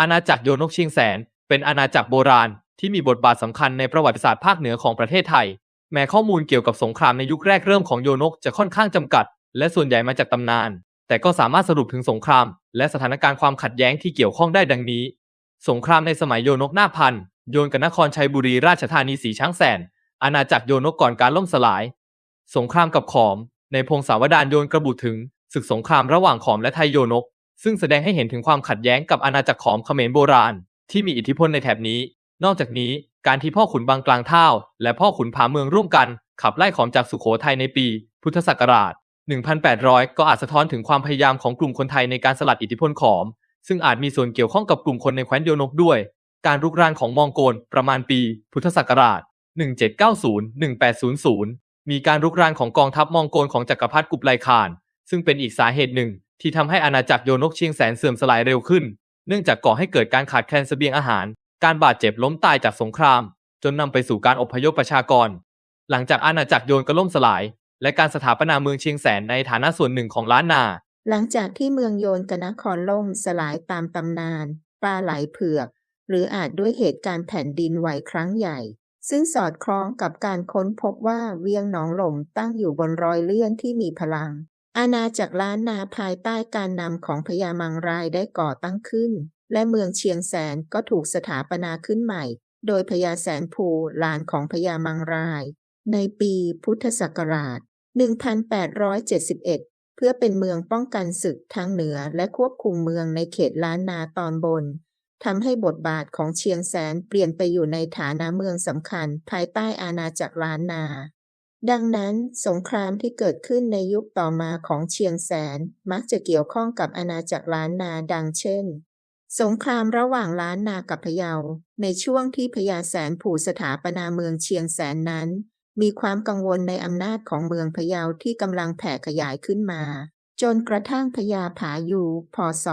อาณาจักรโยนกชียงแสน เป็นอาณาจักรโบราณที่มีบทบาทสำคัญในประวัติศาสตร์ภาคเหนือของประเทศไทย แม้ข้อมูลเกี่ยวกับสงครามในยุคแรกเริ่มของโยนกจะค่อนข้างจำกัด และส่วนใหญ่มาจากตำนาน แต่ก็สามารถสรุปถึงสงคราม และสถานการณ์ความขัดแย้งที่เกี่ยวข้องได้ดังนี้ สงครามในสมัยโยนกหน้าพันโยนกับนครชัยบุรีราชธานีสีช้างแสน อาณาจักรโยนกก่อนการล่มสลาย สงครามกับขอม ในพงศาวดารโยนกระบุถึงศึกสงครามระหว่างขอมและไทยโยนก ซึ่งแสดงให้เห็นถึงความขัดแย้งกับอาณาจักรขอมเขมรโบราณ ที่มีอิทธิพลในแถบนี้ นอกจากนี้การที่พ่อขุนบางกลางเท่าและพ่อขุนผาเมืองร่วมกัน ขับไล่ขอมจากสุโขทัยในปี พุทธศักราช 1800 ก็อาจสะท้อนถึงความพยายามของกลุ่มคนไทยในการสลัดอิทธิพลขอม ซึ่งอาจมีส่วนเกี่ยวข้องกับกลุ่มคนในแคว้นโยนกด้วย การรุกรานของมองโกลประมาณปี พุทธศักราช 1790-1800 มีการรุกรานของกองทัพมองโกลของจักรพรรดิกุบไลคาน ซึ่งเป็นอีกสาเหตุหนึ่ง ที่ทำให้อาณาจักรโยนกเชียงแสนเสื่อมสลายเร็วขึ้น เนื่องจากก่อให้เกิดการขาดแคลนเสบียงอาหาร การบาดเจ็บล้มตายจากสงคราม จนนำไปสู่การอพยพประชากร หลังจากอาณาจักรโยนก็ล่มสลาย และการสถาปนาเมืองเชียงแสนในฐานะส่วนหนึ่งของล้านนา หลังจากที่เมืองโยนกับนครล่มสลายตามตำนาน ปลาไหลเผือก หรืออาจด้วยเหตุการณ์แผ่นดินไหวครั้งใหญ่ ซึ่งสอดคล้องกับการค้นพบว่าเวียงหนองหล่มตั้งอยู่บนรอยเลื่อนที่มีพลัง อาณาจักรล้านนาภายใต้การนำของพญามังรายได้ก่อตั้งขึ้น และเมืองเชียงแสนก็ถูกสถาปนาขึ้นใหม่ โดยพญาแสนภูหลานของพญามังราย ในปีพุทธศักราช 1871 เพื่อเป็นเมืองป้องกันศึกทางเหนือและควบคุมเมืองในเขตล้านนาตอนบนทำให้บทบาทของเชียงแสนเปลี่ยนไปอยู่ในฐานะเมืองสำคัญ ภายใต้อาณาจักรล้านนา ดังนั้นสงครามที่เกิดขึ้นในยุคต่อมาของเชียงแสนมักจะเกี่ยวข้องกับอาณาจักรล้านนาดังเช่น สงครามระหว่างล้านนากับพะเยา ในช่วงที่พญาแสนผูสถาปนาเมืองเชียงแสนนั้น มีความกังวลในอำนาจของเมืองพะเยาที่กำลังแผ่ขยายขึ้นมา จนกระทั่งพญาผายูพศ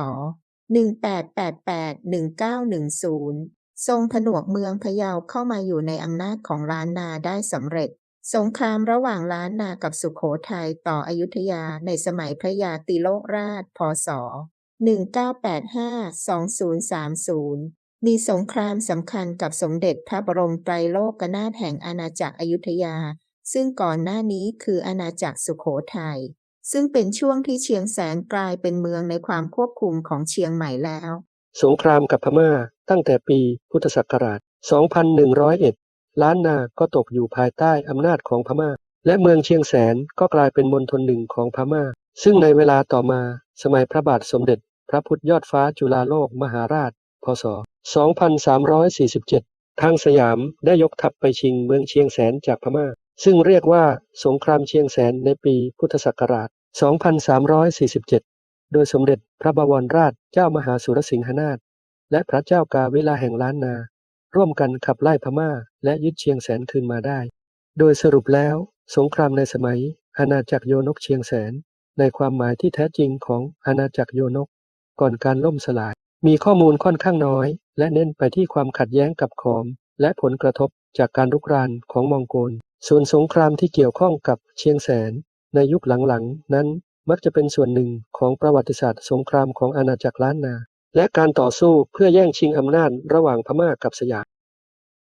1888-1910 ทรงผนวกเมืองพะเยาเข้ามาอยู่ในอำนาจของล้านนาได้สำเร็จ สงครามระหว่างล้านนากับสุขโขทัยต่ออยุธยาในสมัยพระยาติโลกราช พศ 1985-2030 มีสงครามสำคัญกับสมเด็จพระบรมไตรโลกนาถแห่งอาณาจักรอยุธยา ซึ่งก่อนหน้านี้คืออาณาจักรสุขโขทัย ซึ่งเป็นช่วงที่เชียงแสนกลายเป็นเมืองในความควบคุมของเชียงใหม่แล้ว สงครามกับพม่าตั้งแต่ปีพุทธศักราช 2101 ล้านนาก็ตกอยู่ภายใต้อำนาจของพม่า และเมืองเชียงแสนก็กลายเป็นมณฑลหนึ่งของพม่า ซึ่งในเวลาต่อมาสมัยพระบาทสมเด็จ พระพุทธยอดฟ้าจุฬาโลกมหาราช พศ 2347 ทางสยามได้ยกทัพไปชิงเมืองเชียงแสนจากพม่า ซึ่งเรียกว่าสงครามเชียงแสนในปีพุทธศักราช 2347 โดยสมเด็จพระบวรราชเจ้ามหาสุรสิงหนาถและพระเจ้ากาเวลาแห่งล้านนา ร่วมกันขับไล่พม่าและยึดเชียงแสนคืนมาได้ โดยสรุปแล้ว สงครามในสมัยอาณาจักรโยนกเชียงแสน ในความหมายที่แท้จริงของอาณาจักรโยนก ก่อนการล่มสลาย มีข้อมูลค่อนข้างน้อย และเน้นไปที่ความขัดแย้งกับขอม และผลกระทบจากการรุกรานของมองโกล ส่วนสงครามที่เกี่ยวข้องกับเชียงแสน ในยุคหลังๆ นั้นมักจะเป็นส่วนหนึ่งของประวัติศาสตร์สงครามของอาณาจักรล้านนา และการต่อสู้เพื่อแย่งชิงอำนาจระหว่างพม่ากับสยาม